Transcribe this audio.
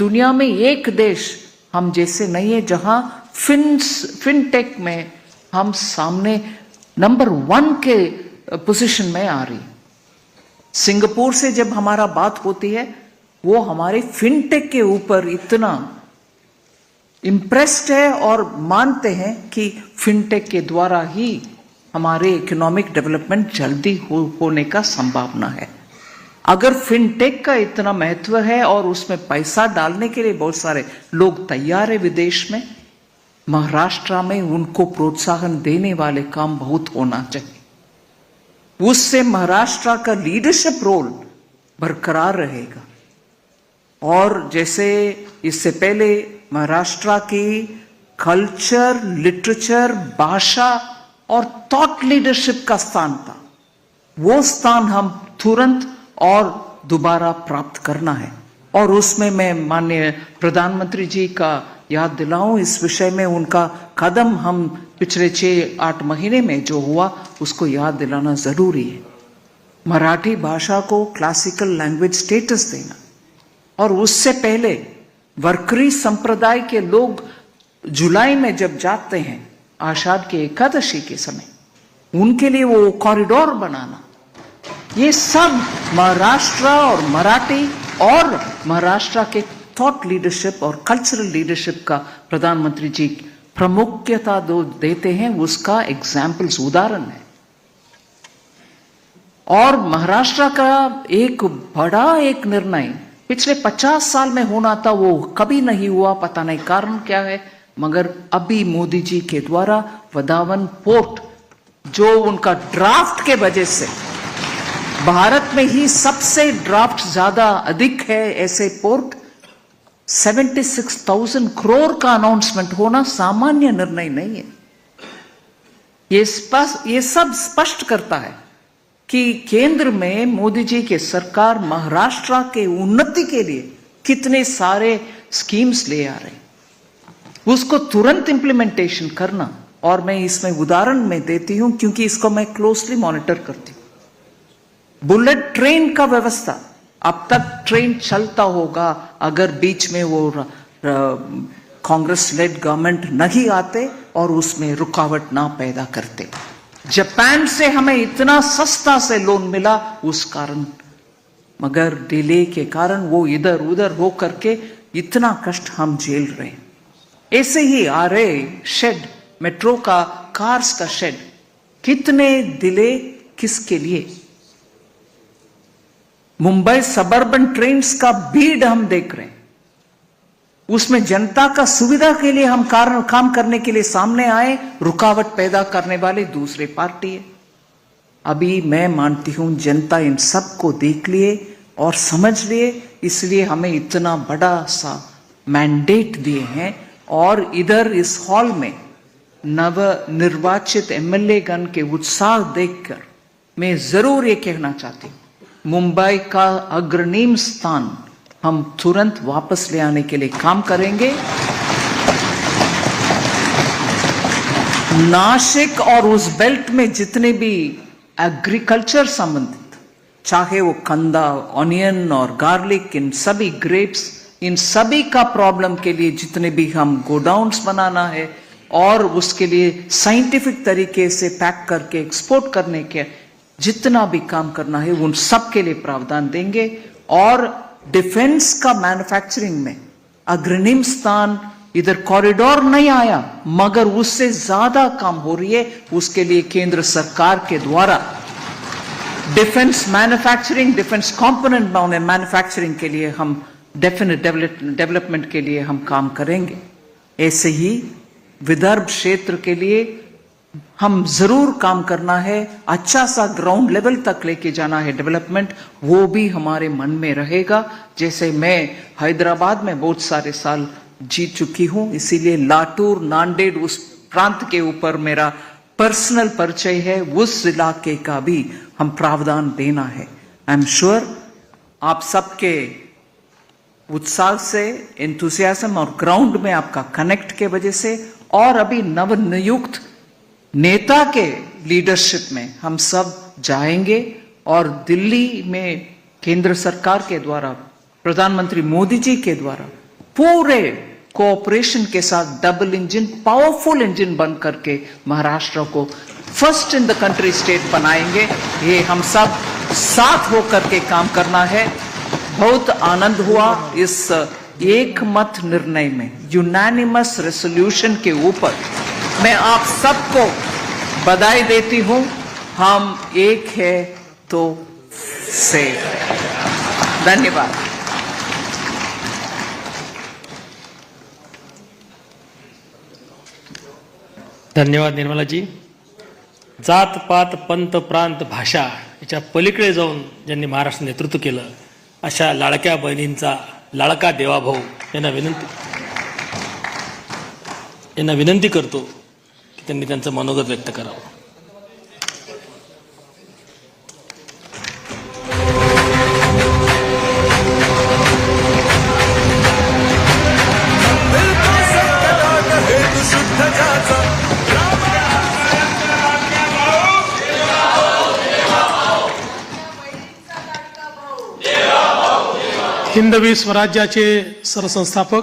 दुनिया में एक देश हम जैसे नहीं है जहाँ फिन फिनटेक में हम सामने नंबर वन के पोजीशन में आ रही सिंगापुर से जब हमारा बात होती है वो हमारे फिनटेक के ऊपर इतना इम्प्रेस्ड है और मानते हैं कि फिनटेक के द्वारा ही हमारे इकोनॉमिक डेवलपमेंट जल्दी हो, होने का संभावना है। अगर फिनटेक का इतना महत्व है और उसमें पैसा डालने के लिए बहुत सारे लोग तैयार है विदेश में, महाराष्ट्र में उनको प्रोत्साहन देने वाले काम बहुत होना चाहिए। उससे महाराष्ट्र का लीडरशिप रोल बरकरार रहेगा। और जैसे इससे पहले महाराष्ट्र की कल्चर लिटरेचर भाषा और थॉट लीडरशिप का स्थान था, वो स्थान हम तुरंत और दोबारा प्राप्त करना है। और उसमें मैं माननीय प्रधानमंत्री जी का याद दिलाऊं, इस विषय में उनका कदम हम पिछले छः आठ महीने में जो हुआ, उसको याद दिलाना ज़रूरी है। मराठी भाषा को क्लासिकल लैंग्वेज स्टेटस देना। और उससे पहले वर्करी संप्रदाय के लोग जुलाई में जब जाते हैं, आषाढ़ के एकादशी के समय, उनके लिए वो कॉरिडोर बनाना। ये सब महाराष्ट्र और मराठी और महाराष्ट्र के थॉट लीडरशिप और कल्चरल लीडरशिप का प्रधानमंत्री जी प्रमुखता दो देते हैं उसका एग्जाम्पल्स उदाहरण है। और महाराष्ट्र का एक बड़ा एक निर्णय, पिछले पचास साल में होना था, वो कभी नहीं हुआ, पता नहीं कारण क्या है, मगर अभी मोदी जी के द्वारा वदावन पोर्ट, जो उनका ड्राफ्ट के वजह से भारत में ही सबसे ड्राफ्ट ज़्यादा अधिक है ऐसे पोर्ट। 76,000 करोड़ का अनाउंसमेंट होना सामान्य निर्णय नहीं है। ये ये सब स्पष्ट करता है कि केंद्र में मोदी जी के सरकार महाराष्ट्र के उन्नति के लिए कितने सारे स्कीम्स ले आ रहे उसको तुरंत इंप्लीमेंटेशन करना और मैं इसमें उदाहरण में देती हूँ क्योंकि इसको मैं क्लोजली मॉनिटर करती हूँ। बुलेट ट्रेन का व्यवस्था। अब तक ट्रेन चलता होगा, अगर बीच में वो कांग्रेस लेड गवर्नमेंट नहीं आते और उसमें रुकावट ना पैदा करते। जापान से हमें इतना सस्ता से लोन मिला, उस कारण। मगर डिले के कारण वो इधर उधर हो करके इतना कष्ट हम झेल रहे ऐसे ही आ रहे शेड मेट्रो का कार्स का शेड कितने डिले किसके लिए? मुंबई सबर्बन ट्रेन्स का भीड़ हम देख रहे हैं। उसमें जनता का सुविधा के लिए हम कारण काम करने के लिए सामने आए, रुकावट पैदा करने वाले दूसरे पार्टी है। अभी मैं मानती हूँ, जनता इन सबको देख लिए और समझ लिए, इसलिए हमें इतना बड़ा सा मैंडेट दिए हैं। और इधर इस हॉल में नव निर्वाचित एमएलए गण के उत्साह देखकर मैं ज़रूर ये कहना चाहती हूँ। मुंबई का अग्रणीम स्थान हम तुरंत वापस ले आने के लिए काम करेंगे। नासिक और उस बेल्ट में जितने भी एग्रीकल्चर संबंधित, चाहे वो कंदा, ऑनियन और गार्लिक, इन सभी ग्रेप्स, इन सभी का प्रॉब्लम के लिए जितने भी हम गोडाउन्स बनाना है, और उसके लिए साइंटिफिक तरीके से पैक करके, एक्सपोर्ट करने के जितना भी काम करना है, उन सब के लिए प्रावधान देंगे। और डिफेंस का मैन्युफैक्चरिंग में अग्रणीम स्थान इधर कॉरिडोर नहीं आया, मगर उससे ज़्यादा काम हो रही है, उसके लिए केंद्र सरकार के द्वारा। Defence manufacturing defence component manufacturing के लिए हम डेफिनेट डेवलपमेंट के लिए हम काम करेंगे। ऐसे ही विदर्भ क्षेत्र के लिए हम ज़रूर काम करना है अच्छा सा ग्राउंड लेवल तक लेके जाना है डेवलपमेंट वो भी हमारे मन में रहेगा। जैसे मैं हैदराबाद में बहुत सारे साल जीत चुकी हूँ, इसीलिए लाटूर नांदेड़, उस प्रांत के ऊपर मेरा पर्सनल परिचय है, उस इलाके का भी हम प्रावधान देना है। आई एम श्योर आप सबके उत्साह से एंथुसियाज्म और ग्राउंड में आपका कनेक्ट के वजह से, और अभी नव नियुक्त नेता के लीडरशिप में हम सब जाएँगे और दिल्ली में केंद्र सरकार के द्वारा, प्रधानमंत्री मोदी जी के द्वारा पूरे कोऑपरेशन के साथ डबल इंजन पावरफुल इंजन बन करके महाराष्ट्र को first in the country state बनाएँगे। ये हम सब साथ होकर के काम करना है। बहुत आनंद हुआ इस एक मत निर्णय में यूनानिमस रेसोल्यूशन के ऊपर। मैं आप सबको बधाई देती हूं। हम एक है तो से। धन्यवाद। धन्यवाद निर्मलाजी। जात पात पंत प्रांत भाषा याच्या पलीकडे जाऊन ज्यांनी महाराष्ट्र नेतृत्व केलं अशा लाडक्या बहिणींचा लाडका देवाभाऊ यांना विनंती यांना विनंती करतो की त्यांनी त्यांचं मनोगत व्यक्त करावं. हिंदवी स्वराज्याचे सरसंस्थापक